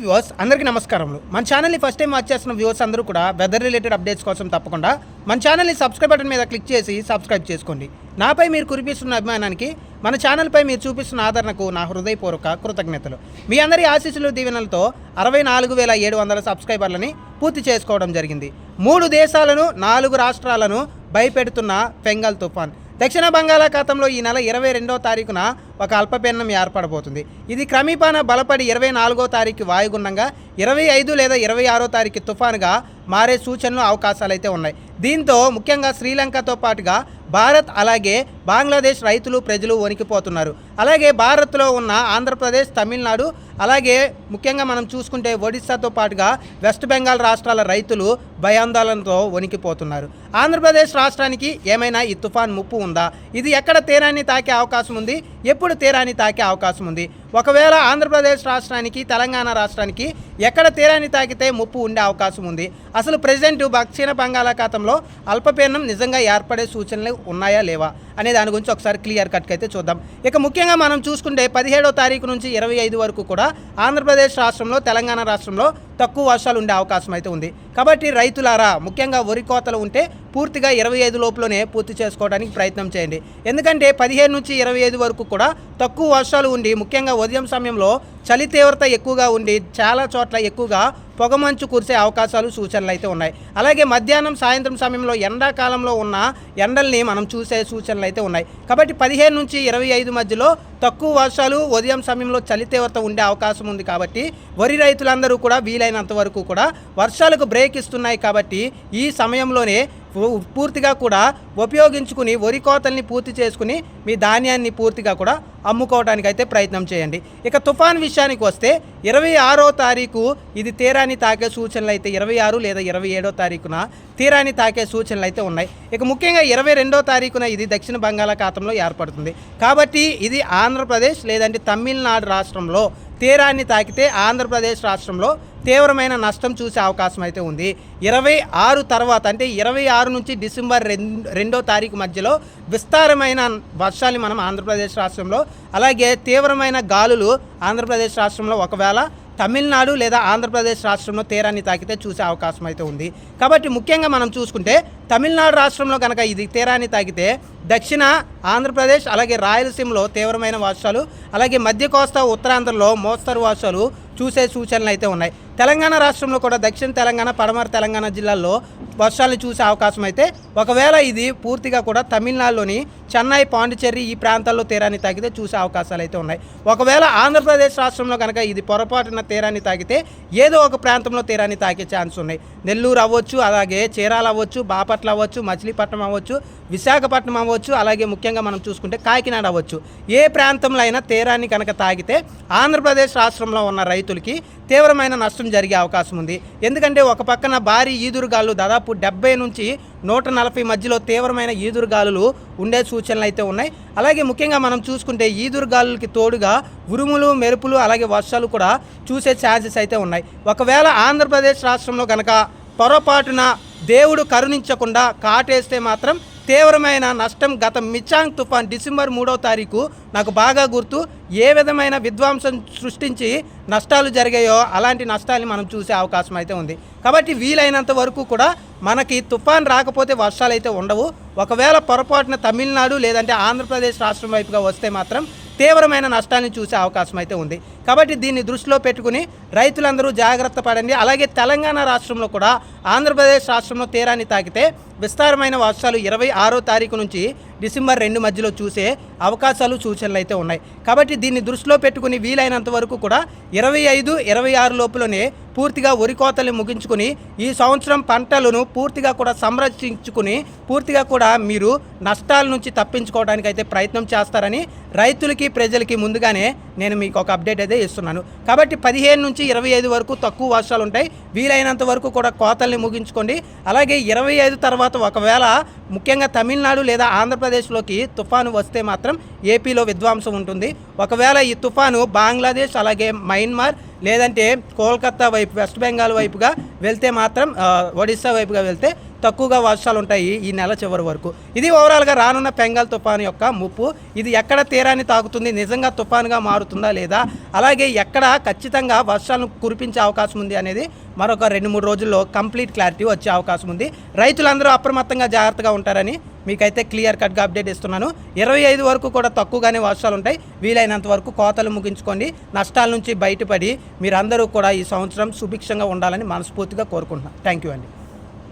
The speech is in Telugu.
వ్యూవర్స్ అందరికీ నమస్కారములు. మన ఛానల్ని ఫస్ట్ టైం వాచ్ చేస్తున్న వ్యూవర్స్ అందరూ కూడా వెదర్ రిలేటెడ్ అప్డేట్స్ కోసం తప్పకుండా మన ఛానల్ని సబ్స్క్రైబ్ బటన్ మీద క్లిక్ చేసి సబ్స్క్రైబ్ చేసుకోండి. నాపై మీరు కురిపిస్తున్న అభిమానానికి మన ఛానల్పై మీరు చూపిస్తున్న ఆదరణకు నా హృదయపూర్వక కృతజ్ఞతలు. మీ అందరి ఆశీస్సులు దీవెనలతో అరవై నాలుగు వేల ఏడు వందల సబ్స్క్రైబర్లని పూర్తి చేసుకోవడం జరిగింది. మూడు దేశాలను నాలుగు రాష్ట్రాలను భయపెడుతున్న ఫెంగల్ తుఫాన్. దక్షిణ బంగాళాఖాతంలో ఈ నెల ఇరవై రెండవ తారీఖున ఒక అల్పపీడనం ఏర్పడబోతుంది. ఇది క్రమీపాన బలపడి ఇరవై నాలుగో తారీఖు వాయుగుండంగా ఇరవై ఐదు లేదా ఇరవై ఆరో తారీఖు తుఫానుగా మారే సూచనలు అవకాశాలు అయితే ఉన్నాయి. దీంతో ముఖ్యంగా శ్రీలంకతో పాటుగా భారత్ అలాగే బంగ్లాదేశ్ రైతులు ప్రజలు వణికిపోతున్నారు. అలాగే భారత్లో ఉన్న ఆంధ్రప్రదేశ్ తమిళనాడు అలాగే ముఖ్యంగా మనం చూసుకుంటే ఒడిశాతో పాటుగా వెస్ట్ బెంగాల్ రాష్ట్రాల రైతులు భయాందోళనతో వణికిపోతున్నారు. ఆంధ్రప్రదేశ్ రాష్ట్రానికి ఏమైనా ఈ తుఫాన్ ముప్పు ఉందా? ఇది ఎక్కడ తీరాన్ని తాకే అవకాశం ఉంది? ఎప్పుడు తీరాన్ని తాకే అవకాశం ఉంది? ఒకవేళ ఆంధ్రప్రదేశ్ రాష్ట్రానికి తెలంగాణ రాష్ట్రానికి ఎక్కడ తీరాన్ని తాకితే ముప్పు ఉండే అవకాశం ఉంది? అసలు ప్రజెంట్ దక్షిణ బంగాళాఖాతంలో అల్పపీడనం నిజంగా ఏర్పడే సూచనలు ఉన్నాయా లేవా? అనే దాని గురించి ఒకసారి క్లియర్ కట్గా అయితే చూద్దాం. ఇక ముఖ్యంగా మనం చూసుకుంటే పదిహేడో తారీఖు నుంచి ఇరవై ఐదు వరకు కూడా ఆంధ్రప్రదేశ్ రాష్ట్రంలో తెలంగాణ రాష్ట్రంలో తక్కువ వర్షాలు ఉండే అవకాశం అయితే ఉంది. కాబట్టి రైతులారా ముఖ్యంగా వరి కోతలు ఉంటే పూర్తిగా ఇరవై ఐదు లోపులోనే పూర్తి చేసుకోవడానికి ప్రయత్నం చేయండి. ఎందుకంటే పదిహేను నుంచి ఇరవై ఐదు వరకు కూడా తక్కువ వర్షాలు ఉండి ముఖ్యంగా ఉదయం సమయంలో చలి తీవ్రత ఎక్కువగా ఉండి చాలా చోట్ల ఎక్కువగా పొగమంచు కురిసే అవకాశాలు సూచనలు అయితే ఉన్నాయి. అలాగే మధ్యాహ్నం సాయంత్రం సమయంలో ఎండాకాలంలో ఉన్న ఎండల్ని మనం చూసే సూచనలు అయితే ఉన్నాయి. కాబట్టి పదిహేను నుంచి ఇరవై ఐదు మధ్యలో తక్కువ వర్షాలు ఉదయం సమయంలో చలి తీవ్రత ఉండే అవకాశం ఉంది కాబట్టి వరి రైతులందరూ కూడా వీలైనంత వరకు కూడా వర్షాలకు బ్రేక్ ఇస్తున్నాయి కాబట్టి ఈ సమయంలోనే పూర్తిగా కూడా ఉపయోగించుకుని వరి కోతల్ని పూర్తి చేసుకుని మీ ధాన్యాన్ని పూర్తిగా కూడా అమ్ముకోవడానికి అయితే ప్రయత్నం చేయండి. ఇక తుఫాన్ విషయానికి వస్తే ఇరవై ఆరో తారీఖు ఇది తీరాన్ని తాకే సూచనలు అయితే ఇరవై ఆరు లేదా ఇరవై ఏడో తారీఖున తీరాన్ని తాకే సూచనలు అయితే ఉన్నాయి. ఇక ముఖ్యంగా ఇరవై రెండో తారీఖున ఇది దక్షిణ బంగాళాఖాతంలో ఏర్పడుతుంది. కాబట్టి ఇది ఆంధ్రప్రదేశ్ లేదంటే తమిళనాడు రాష్ట్రంలో తీరాన్ని తాకితే ఆంధ్రప్రదేశ్ రాష్ట్రంలో తీవ్రమైన నష్టం చూసే అవకాశం అయితే ఉంది. ఇరవై ఆరు తర్వాత అంటే ఇరవై ఆరు నుంచి డిసెంబర్ రెండు రెండో తారీఖు మధ్యలో విస్తారమైన వర్షాలు మనం ఆంధ్రప్రదేశ్ రాష్ట్రంలో అలాగే తీవ్రమైన గాలులు ఆంధ్రప్రదేశ్ రాష్ట్రంలో ఒకవేళ తమిళనాడు లేదా ఆంధ్రప్రదేశ్ రాష్ట్రంలో తీరాన్ని తాకితే చూసే అవకాశం అయితే ఉంది. కాబట్టి ముఖ్యంగా మనం చూసుకుంటే తమిళనాడు రాష్ట్రంలో కనుక ఇది తీరాన్ని తాకితే దక్షిణ ఆంధ్రప్రదేశ్ అలాగే రాయలసీమలో తీవ్రమైన వర్షాలు అలాగే మధ్య కోస్తా ఉత్తరాంధ్రలో మోస్తరు వర్షాలు చూసే సూచనలు అయితే ఉన్నాయి. తెలంగాణ రాష్ట్రంలో కూడా దక్షిణ తెలంగాణ పడమర తెలంగాణ జిల్లాల్లో వర్షాలు చూసే అవకాశం అయితే ఒకవేళ ఇది పూర్తిగా కూడా తమిళనాడులోని చెన్నై పాండిచ్చేరి ఈ ప్రాంతాల్లో తీరాన్ని తాకితే చూసే అవకాశాలు అయితే ఉన్నాయి. ఒకవేళ ఆంధ్రప్రదేశ్ రాష్ట్రంలో కనుక ఇది పొరపాటున తీరాన్ని తాకితే ఏదో ఒక ప్రాంతంలో తీరాన్ని తాకే ఛాన్స్ ఉన్నాయి. నెల్లూరు అవ్వచ్చు అలాగే చీరాల అవ్వచ్చు బాపట్ల అవ్వచ్చు మచిలీపట్నం అవ్వచ్చు విశాఖపట్నం అవ్వచ్చు అలాగే ముఖ్యంగా మనం చూసుకుంటే కాకినాడ అవ్వచ్చు. ఏ ప్రాంతంలో అయినా తీరాన్ని కనుక తాగితే ఆంధ్రప్రదేశ్ రాష్ట్రంలో ఉన్న రైతులకి తీవ్రమైన నష్టం జరిగే అవకాశం ఉంది. ఎందుకంటే ఒక పక్కన భారీ ఈదురుగాలు దాదాపు డెబ్బై నుంచి నూట నలభై మధ్యలో తీవ్రమైన ఈదురుగాలులు ఉండే సూచనలు అయితే ఉన్నాయి. అలాగే ముఖ్యంగా మనం చూసుకుంటే ఈదురుగాలులకి తోడుగా ఉరుములు మెరుపులు అలాగే వర్షాలు కూడా చూసే ఛాన్సెస్ అయితే ఉన్నాయి. ఒకవేళ ఆంధ్రప్రదేశ్ రాష్ట్రంలో కనుక పొరపాటున దేవుడు కరుణించకుండా కాటేస్తే మాత్రం తీవ్రమైన నష్టం గత మిచాంగ్ తుఫాన్ డిసెంబర్ మూడవ తారీఖు నాకు బాగా గుర్తు ఏ విధమైన విధ్వంసం సృష్టించి నష్టాలు జరిగాయో అలాంటి నష్టాలని మనం చూసే అవకాశం అయితే ఉంది. కాబట్టి వీలైనంత వరకు కూడా మనకి తుఫాన్ రాకపోతే వర్షాలు అయితే ఉండవు. ఒకవేళ పొరపాటున తమిళనాడు లేదంటే ఆంధ్రప్రదేశ్ రాష్ట్రం వైపుగా వస్తే మాత్రం తీవ్రమైన నష్టాన్ని చూసే అవకాశం అయితే ఉంది. కాబట్టి దీన్ని దృష్టిలో పెట్టుకుని రైతులందరూ జాగ్రత్త పడండి. అలాగే తెలంగాణ రాష్ట్రంలో కూడా ఆంధ్రప్రదేశ్ రాష్ట్రంలో తీరాన్ని తాకితే విస్తారమైన వర్షాలు ఇరవై ఆరో తారీఖు నుంచి డిసెంబర్ రెండు మధ్యలో చూసే అవకాశాలు సూచనలు అయితే ఉన్నాయి. కాబట్టి దీన్ని దృష్టిలో పెట్టుకుని వీలైనంత వరకు కూడా ఇరవై ఐదు ఇరవై ఆరు లోపులోనే పూర్తిగా వరి కోతలు ముగించుకుని ఈ సంవత్సరం పంటలను పూర్తిగా కూడా సంరక్షించుకుని పూర్తిగా కూడా మీరు నష్టాల నుంచి తప్పించుకోవడానికి అయితే ప్రయత్నం చేస్తారని రైతులకి ప్రజలకి ముందుగానే నేను మీకు ఒక అప్డేట్ అయితే ఇస్తున్నాను కాబట్టి పదిహేను నుంచి ఇరవై ఐదు వరకు తక్కువ వర్షాలు ఉంటాయి. వీలైనంత వరకు కూడా కోతల్ని ముగించుకోండి. అలాగే ఇరవై ఐదు తర్వాత ఒకవేళ ముఖ్యంగా తమిళనాడు లేదా ఆంధ్రప్రదేశ్లోకి తుఫాను వస్తే మాత్రం ఏపీలో విధ్వంసం ఉంటుంది. ఒకవేళ ఈ తుఫాను బంగ్లాదేశ్ అలాగే మయన్మార్ లేదంటే కోల్కతా వైపు వెస్ట్ బెంగాల్ వైపుగా వెళ్తే మాత్రం ఒడిస్సా వైపుగా వెళ్తే తక్కువగా వర్షాలు ఉంటాయి ఈ నెల చివరి వరకు. ఇది ఓవరాల్గా రానున్న పెంగాల్ తుఫాను యొక్క ముప్పు. ఇది ఎక్కడ తీరాన్ని తాకుతుంది? నిజంగా తుఫానుగా మారుతుందా లేదా? అలాగే ఎక్కడ ఖచ్చితంగా వర్షాలను కురిపించే అవకాశం ఉంది అనేది మరొక రెండు మూడు రోజుల్లో కంప్లీట్ క్లారిటీ వచ్చే అవకాశం ఉంది. రైతులందరూ అప్రమత్తంగా జాగ్రత్తగా ఉంటారని మీకైతే క్లియర్ కట్గా అప్డేట్ ఇస్తున్నాను. ఇరవై ఐదు వరకు కూడా తక్కువగానే వర్షాలు ఉంటాయి. వీలైనంత వరకు కోతలు ముగించుకోండి. నష్టాల నుంచి బయటపడి మీరందరూ కూడా ఈ సంవత్సరం సుభిక్షంగా ఉండాలని మనస్ఫూర్తిగా కోరుకుంటున్నాను. థ్యాంక్ యూ అండి.